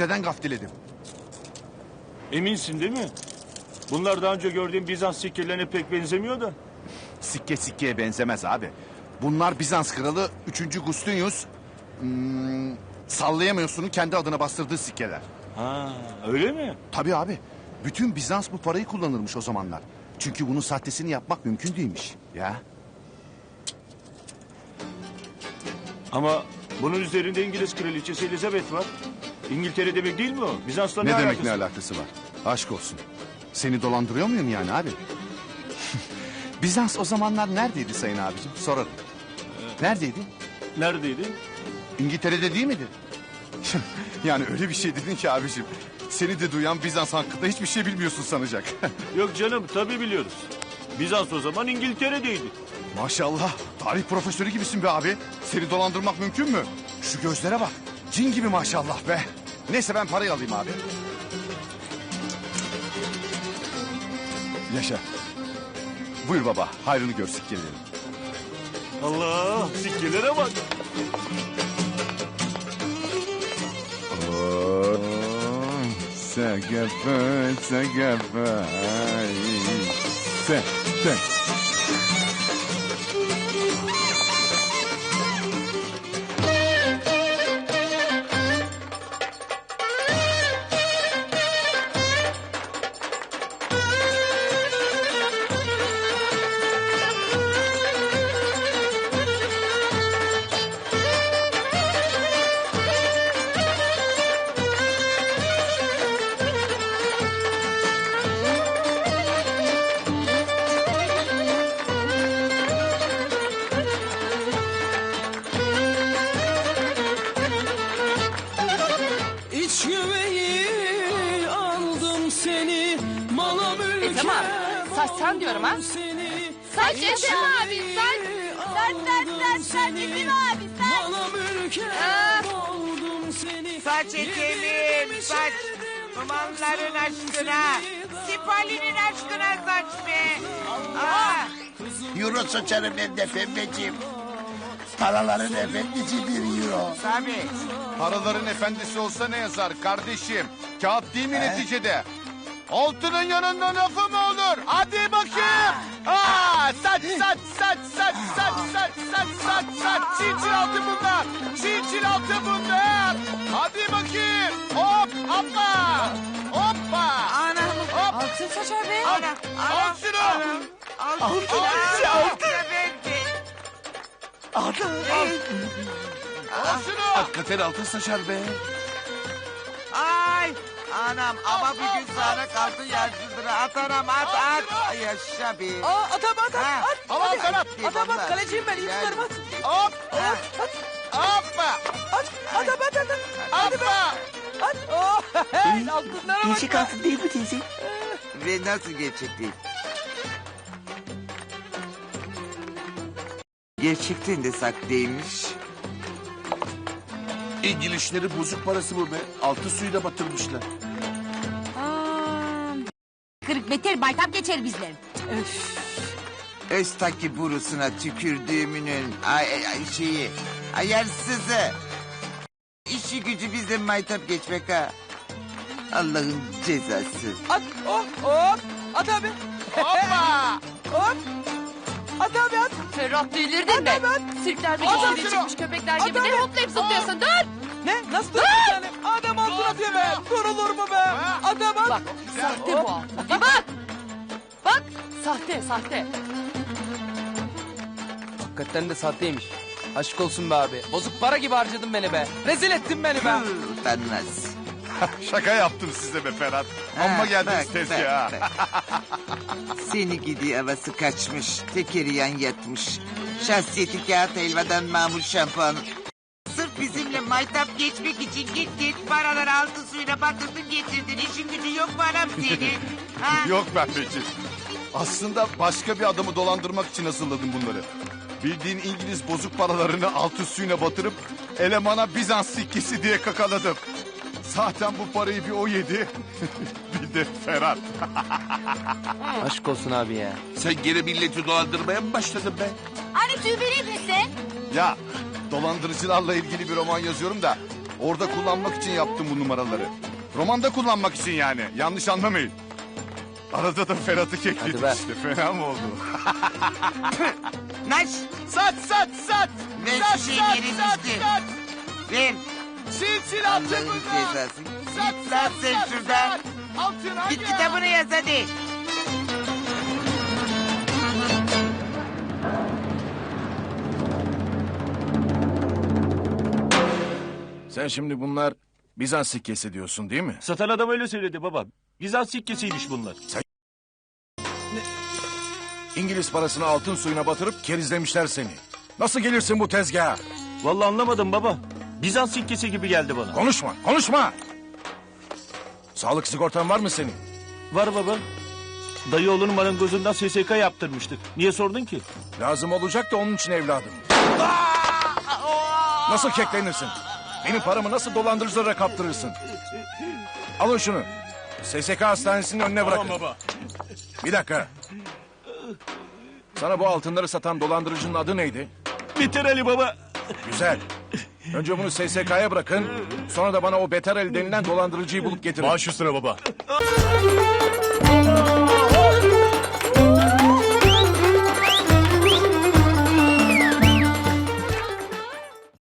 Neden gaftiledim? Eminsin değil mi? Bunlar daha önce gördüğüm Bizans sikkelerine pek benzemiyor da. Sikke sikkeye benzemez abi. Bunlar Bizans kralı 3. Gustinius hmm, sallayamıyorsunun kendi adına bastırdığı sikkeler. Ha, öyle mi? Tabii abi. Bütün Bizans bu parayı kullanırmış o zamanlar. Çünkü bunun sahtesini yapmak mümkün değilmiş. Ya. Ama bunun üzerinde İngiliz kraliçesi Elizabeth var. İngiltere demek değil mi o? Bizans'la ne, Ne, demek alakası ne var? alakası var? Aşk olsun. Seni dolandırıyor muyum yani abi? Bizans o zamanlar neredeydi sayın abicim? Sorarım. Neredeydi? Neredeydi? İngiltere'de değil miydi? yani öyle bir şey dedin ki abicim. Seni de duyan Bizans hakkında hiçbir şey bilmiyorsun sanacak. Yok canım tabii biliyoruz. Bizans o zaman İngiltere'deydi. Maşallah. Tarih profesörü gibisin be abi. Seni dolandırmak mümkün mü? Şu gözlere bak. Cin gibi maşallah be. Neyse ben parayı alayım abi. Yaşa. Buyur baba. Hayrını gör sikkelerim. Allah sikkelere bak. Sagafa, sagafa. Sen, sen. Sen diyorum ha. Sen kesin abi sen. Sen sen sen sen kesin abi sen. Ah. Saç etelim saç. Dumanların aşkına. Sipalinin aşkına saç be. Ah. Euro saçarım ben de pembeciğim. Paraların efendisi bir euro. Tabii. Paraların efendisi olsa ne yazar kardeşim? Kağıt değil mi neticede? Altının yanında lafı mı olur? Hadi bakayım. Aa, saç saç saç saç saç saç saç saç saç. Çin altı bunlar. Çin altı bunlar. Hadi bakayım. Hop hoppa. Hoppa. Ana, Hop. Altın saç abi. ana, ana. Al şunu. Altı, altı, altı. Efendi. Al şunu. Hakikaten altın saçar be. Ay, anam ama bir gün sana kaldı yaşlıdır. At anam, at, at. Yaşa be. Aa, atam atam Ha. at Al al sen at. atam at kaleciyim ben iyi Gel. tutarım at Hop. Ha. Hoppa. at atam at at Hoppa. at oh hey altınlara bak Gerçek altın değil mi teyze? Ve nasıl gerçek değil? Gerçekten de saklıymış. İngilizleri bozuk parası bu be. Altın suyu da batırmışlar. Kırık beter baytam geçer bizler. Öztaki burusuna tükürdüğümünün ay, ay, şeyi ayarsızı. İşi gücü bizden maytap geçmek ha. Allah'ın cezası. at oh hop at abi Hoppa. hop at abi at Ferhat delirdin mi? Sirklerde Adam geçirdiği şunu. çıkmış köpekler gibi ne hoplayıp zıplıyorsun dur. Ne? Nasıl durmuş yani? Adam altın atıyor be. Durulur mu be? Adam at. Bak sahte bu altın. Bir bak. Bak sahte sahte. Hakikaten de sahteymiş. Aşk olsun be abi. Bozuk para gibi harcadın beni be. Rezil ettin beni be. Utanmaz. Şaka yaptım size be Ferhat. Amma Ha, geldiniz bak, tezgaha. bak, bak. Seni gidi havası kaçmış. Tekeri yan yatmış. Şahsiyeti kağıt helvadan mamul şampuan. Bizimle maytap geçmek için git git paraları altın suyuna batırdın getirdin. İşin gücü yok mu anam senin? Ha? Yok pembeciğim. Aslında başka bir adamı dolandırmak için hazırladım bunları. Bildiğin İngiliz bozuk paralarını altı suyuna batırıp elemana Bizans sikkesi diye kakaladım. Zaten bu parayı bir o yedi. bir de Ferhat. Aşk olsun abi ya. Sen gene milleti dolandırmaya mı başladın be? Hani tüy vereyim mi sen? Ya dolandırıcılarla ilgili bir roman yazıyorum da Orada kullanmak için yaptım bu numaraları. Romanda kullanmak için yani. Yanlış anlamayın. Arada da Ferhat'ı kekledim be. işte. Fena mı oldu? Naş sat sat sat! Ver sat, şu şeyleri sat, sat! ver. Sil sil altın Allah'ın bundan! cezası. Sat lan sat sen sat şuradan. sat! Altın hadi! Git kitabını yaz hadi. Sen şimdi bunlar Bizans sikkesi diyorsun değil mi? Satan adam öyle söyledi baba. Bizans sikkesiymiş bunlar. İngiliz parasını altın suyuna batırıp kerizlemişler seni. Nasıl gelirsin bu tezgaha? Vallahi anlamadım baba. Bizans sikkesi gibi geldi bana. Konuşma, konuşma! Sağlık sigortan var mı senin? Var baba. Dayı oğlunun marangozundan SSK yaptırmıştık. Niye sordun ki? Lazım olacak da onun için evladım. Nasıl keklenirsin? Benim paramı nasıl dolandırıcılara kaptırırsın? Alın şunu. SSK hastanesinin önüne bırakın. Bir dakika. Sana bu altınları satan dolandırıcının adı neydi? Bitir Ali baba. Güzel. Önce bunu SSK'ya bırakın. Sonra da bana o beter el denilen dolandırıcıyı bulup getirin. Baş üstüne baba.